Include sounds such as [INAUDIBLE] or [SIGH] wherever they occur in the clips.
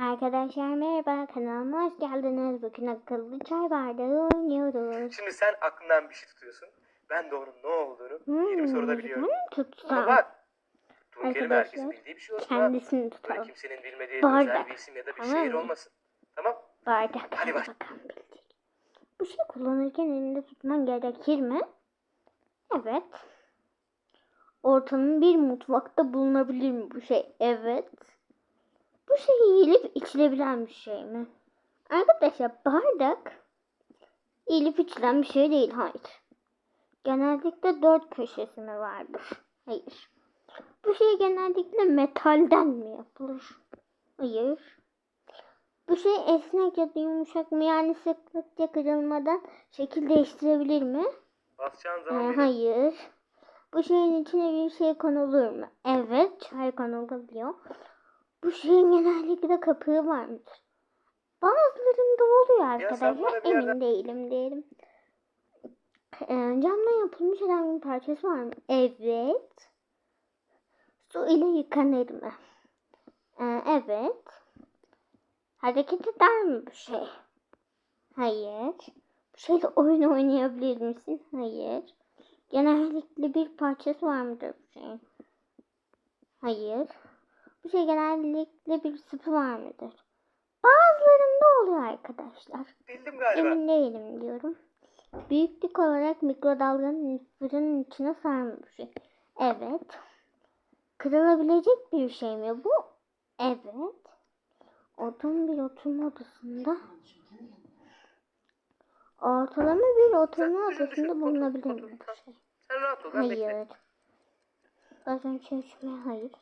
Arkadaşlar merhaba kanalıma hoş geldiniz. Bugün akıllı çay bardağı oynuyoruz. Şimdi sen aklından bir şey tutuyorsun. Ben de onun ne olduğunu 20 soruda biliyorum. Ben Ama tutsam. bak. Tuğ kelime herkesin bildiği bir şey olsun. ha. Kendisini Böyle tutalım. kimsenin bilmediği Bardak. özel bir isim ya da bir Tamam şehir olmasın. Tamam. Bardak. Hadi Hadi baş- bakalım bilecek. Bu şey kullanırken elinde tutman gerekir mi? Evet. Ortanın bir mutfakta bulunabilir mi bu şey? Evet. Bu şey yiyilip içilebilen bir şey mi? Arkadaşlar bardak yiyilip içilen bir şey değil. Hayır. Genellikle dört köşesi mi vardır? Hayır. Bu şey genellikle metalden mi yapılır? Hayır. Bu şey esnek ya da yumuşak mı? Yani sıklıkça kırılmadan şekil değiştirebilir mi? Basacağın Ee, zaman benim- hayır. Bu şeyin içine bir şey konulur mu? Evet, çay konulabiliyor. Bu şeyin genellikle kapağı var mıdır? Bazılarında oluyor arkadaşlar. bir yerden- Emin değilim diyelim. Ee, camdan yapılmış herhangi bir parçası var mı? Evet. Su ile yıkanır mı? Ee, evet. Hareket eder mi bu şey? Hayır. Bu şeyle oyun oynayabilir misin? Hayır. Genellikle bir parçası var mıdır bu şeyin? Hayır. Bu şey genellikle bir sıfı var mıdır? Bazılarında oluyor arkadaşlar. Bildim galiba. Emin değilim diyorum. Büyüklük olarak mikrodalganın fırının içine sarmış bir şey. Evet. Kırılabilecek bir şey mi bu? Evet. Odun bir oturma odasında. Ortalama bir oturma odasında bulunabilir mi bu şey? Sen rahat ol. Hayır. Bazen çalışmaya hayır.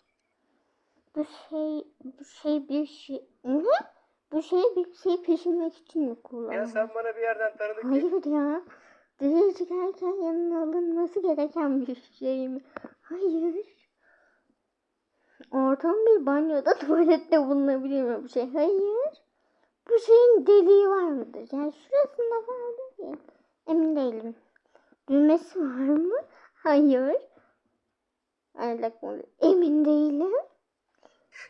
Bu şey, bu şey bir şey, ne? Bu şey bir şey pişirmek için mi kullanılır? Ya sen bana bir yerden tanıdık Hayır ya. Dışarı çıkarken yanına alınması gereken bir şey mi? Hayır. Ortam bir banyoda [LAUGHS] tuvalette bulunabilir mi bu şey? Hayır. Bu şeyin deliği var mıdır? Yani şurasında var değil. Emin değilim. Düğmesi var mı? Hayır. Mı? Emin değilim.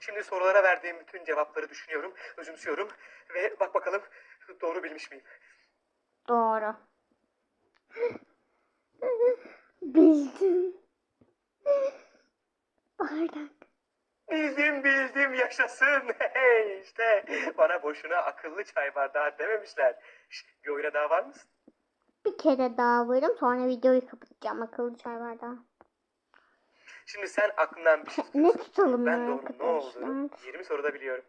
Şimdi sorulara verdiğim bütün cevapları düşünüyorum, özümsüyorum ve bak bakalım doğru bilmiş miyim? Doğru. Bildim. Bardak. Bildim bildim yaşasın. [LAUGHS] Hey işte bana boşuna akıllı çay bardağı dememişler. Şş, bir oyuna daha var mısın? Bir kere daha varım sonra videoyu kapatacağım akıllı çay bardağı. Şimdi sen aklından bir şey Ne tutuyorsun. tutalım Ben ya onun ne arkadaşlar? 20 soruda biliyorum.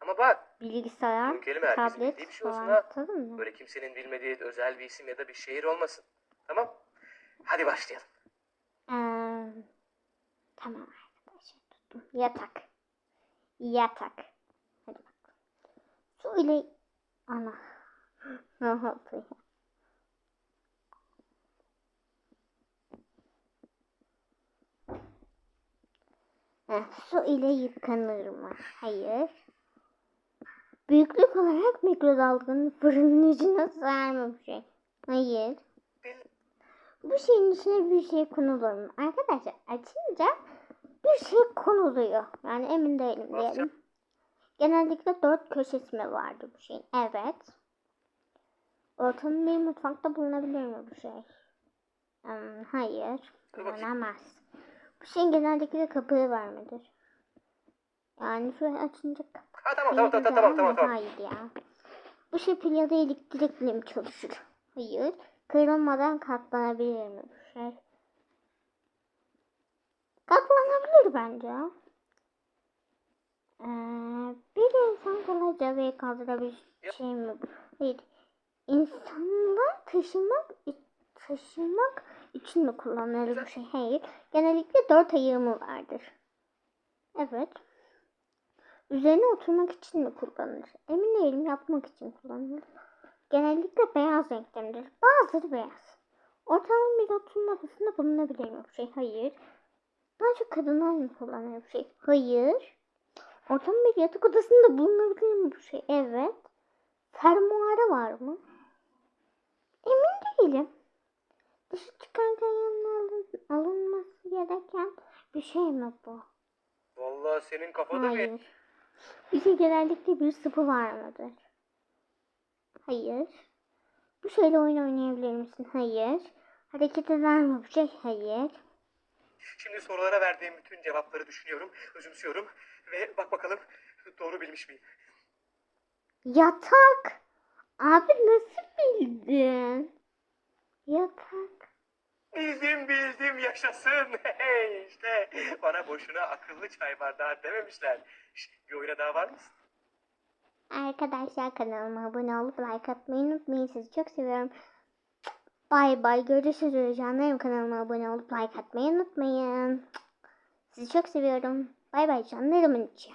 Ama bak Bilgisayar, Bu kelime herkesin tablet bildiği bir şey olsun falan ha. tutalım mı? böyle kimsenin bilmediği özel bir isim ya da bir şehir olmasın. Tamam? Hadi başlayalım. Ee, tamam arkadaşlar tuttum. Yatak. Yatak. Hadi bak. Su ile ana. [LAUGHS] Ne yapıyor? Su ile yıkanır mı? Hayır. Büyüklük olarak mikrodalganın fırının içine sığar mı bu şey? Hayır. Bu şeyin içine bir şey konulur mu? Arkadaşlar açınca bir şey konuluyor. Yani emin değilim diyelim. Genellikle dört köşesi mi vardı bu şeyin? Evet. Ortanın bir mutfakta bulunabilir mi bu şey? Hmm, hayır. Bulunamaz. Şeyin genellikle kapağı var mıdır? Yani şöyle açınca kapağı Ha tamam tamam tamam tamam tamam. tamam. Hayır ya. Bu şey pil ya da elektrikle mi çalışır? Hayır. Kırılmadan katlanabilir mi bu şey? Katlanabilir bence. Ee, bir insan kolayca ve kaldırabilir şey mi bu? Hayır. İnsanlar taşımak taşımak için mi kullanılır bu şey? Hayır. Genellikle dört ayağı mı vardır? Evet. Üzerine oturmak için mi kullanılır? Emin değilim yapmak için kullanılır. Genellikle beyaz renktedir. Bazıları beyaz. Ortalama bir oturma odasında bulunabilir mi bu şey? Hayır. Daha çok kadınlar mı kullanır bu şey? Hayır. Ortalama bir yatak odasında bulunabilir mi bu şey? Evet. Fermuarı var mı? Emin değilim. Dışı çıkarken yanına alın, alınması gereken bir şey mi bu? Vallahi senin kafada Hayır. Bir şey genellikle bir sıvı var mıdır? Hayır. Bu şeyle oyun oynayabilir misin? Hayır. Hareket eder mi bu şey? Hayır. Şimdi sorulara verdiğim bütün cevapları düşünüyorum, özümsüyorum ve bak bakalım doğru bilmiş miyim? Yatak. Abi nasıl bildin? Yatak. Bildim bildim yaşasın. Hey işte bana boşuna akıllı çay bardağı dememişler. Şş, Bir oyuna daha var mısın? Arkadaşlar kanalıma abone olup like atmayı unutmayın. Sizi çok seviyorum. Bay bay. Görüşürüz. Canlarım kanalıma abone olup like atmayı unutmayın. Sizi çok seviyorum. Bay bay canlarımın içi.